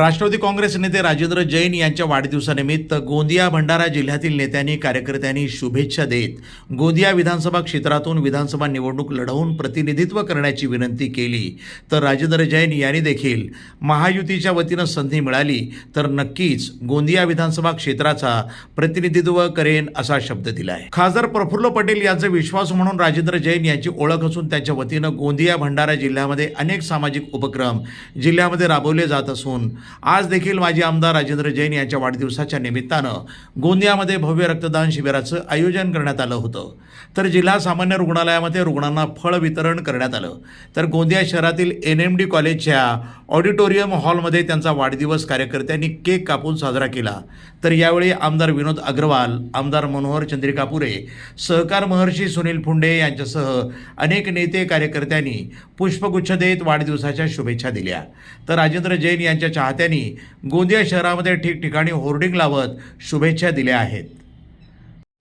राष्ट्रवादी काँग्रेस नेते राजेंद्र जैन यांच्या वाढदिवसानिमित्त गोंदिया भंडारा जिल्ह्यातील नेत्यांनी कार्यकर्त्यांनी शुभेच्छा देत गोंदिया विधानसभा क्षेत्रातून विधानसभा निवडणूक लढवून प्रतिनिधित्व करण्याची विनंती केली. तर राजेंद्र जैन यांनी देखील महायुतीच्या वतीनं संधी मिळाली तर नक्कीच गोंदिया विधानसभा क्षेत्राचा प्रतिनिधित्व करेन असा शब्द दिला आहे खासदार प्रफुल्ल पटेल यांचे विश्वास म्हणून राजेंद्र जैन यांची ओळख असून त्यांच्या वतीनं गोंदिया भंडारा जिल्ह्यामध्ये अनेक सामाजिक उपक्रम जिल्ह्यामध्ये राबवले जात असून आज देखील माजी आमदार राजेंद्र जैन यांच्या वाढदिवसाच्या निमित्तानं गोंदियामध्ये भव्य रक्तदान शिबिराचं आयोजन करण्यात आलं होतं. तर जिल्हा सामान्य रुग्णालयामध्ये रुग्णांना फळ वितरण करण्यात आलं. तर गोंदिया शहरातील एन एम डी कॉलेजच्या ऑडिटोरियम हॉलमध्ये त्यांचा वाढदिवस कार्यकर्त्यांनी केक कापून साजरा केला. तर यावेळी आमदार विनोद अग्रवाल आमदार मनोहर चंद्रिका पुरे सहकार महर्षी सुनील फुंडे यांच्यासह अनेक नेते कार्यकर्त्यांनी पुष्पगुच्छ देत वाढदिवसाच्या शुभेच्छा दिल्या. तर राजेंद्र जैन यांच्या चाहत्यांनी गोंदिया शहरामध्ये ठिकठिकाणी होर्डिंग लावत शुभेच्छा दिल्या आहेत.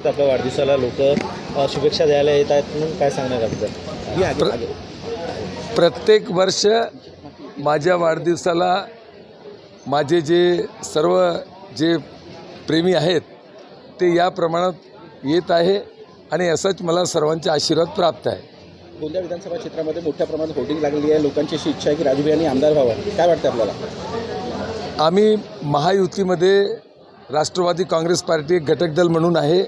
आपल्या वाढदिवसाला लोक शुभेच्छा द्यायला येत आहेत म्हणून काय सांगणार आगे प्रत्येक वर्ष माझ्या वाढदिवसाला माझे जे सर्व जे प्रेमी आहेत ते या प्रमाणात येत आहे आणि असाच मला सर्वांचे आशीर्वाद प्राप्त आहे. गोंदिया विधानसभा क्षेत्रामध्ये मोठ्या प्रमाणात होर्डिंग लागली आहे. लोकांची अशी इच्छा आहे की राजूभाई यांनी आमदार व्हावं. काय वाटतं आपल्याला? आम्ही महायुतीमध्ये राष्ट्रवादी काँग्रेस पार्टी एक घटक दल म्हणून आहे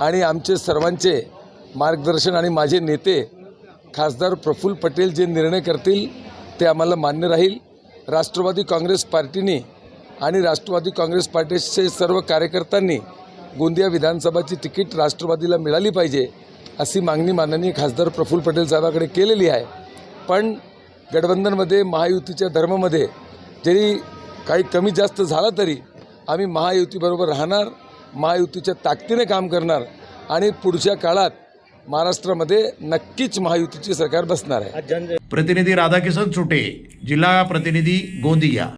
आणि आमचे सर्वांचे मार्गदर्शन आणि माझे नेते खासदार प्रफुल्ल पटेल जे निर्णय करतील ते आम्हाला मान्य राहील. राष्ट्रवादी काँग्रेस पार्टीने आणि राष्ट्रवादी काँग्रेस पार्टीचे सर्व कार्यकर्त्यांनी गोंदिया विधानसभाची तिकीट राष्ट्रवादीला मिळाली पाहिजे अशी मागणी माननीय खासदार प्रफुल्ल पटेल साहेबाकडे केलेली आहे. पण गठबंधनमध्ये महायुतीच्या धर्मामध्ये जरी काही कमी जास्त झालं तरी आम्ही महायुतीबरोबर राहणार महायुतीच्या ताकदीने काम करणार आणि पुढच्या काळात महाराष्ट्रामध्ये नक्कीच महायुतीचे सरकार बसणार आहे. प्रतिनिधी राधाकिशन सुटे जिल्हा प्रतिनिधी गोंदिया.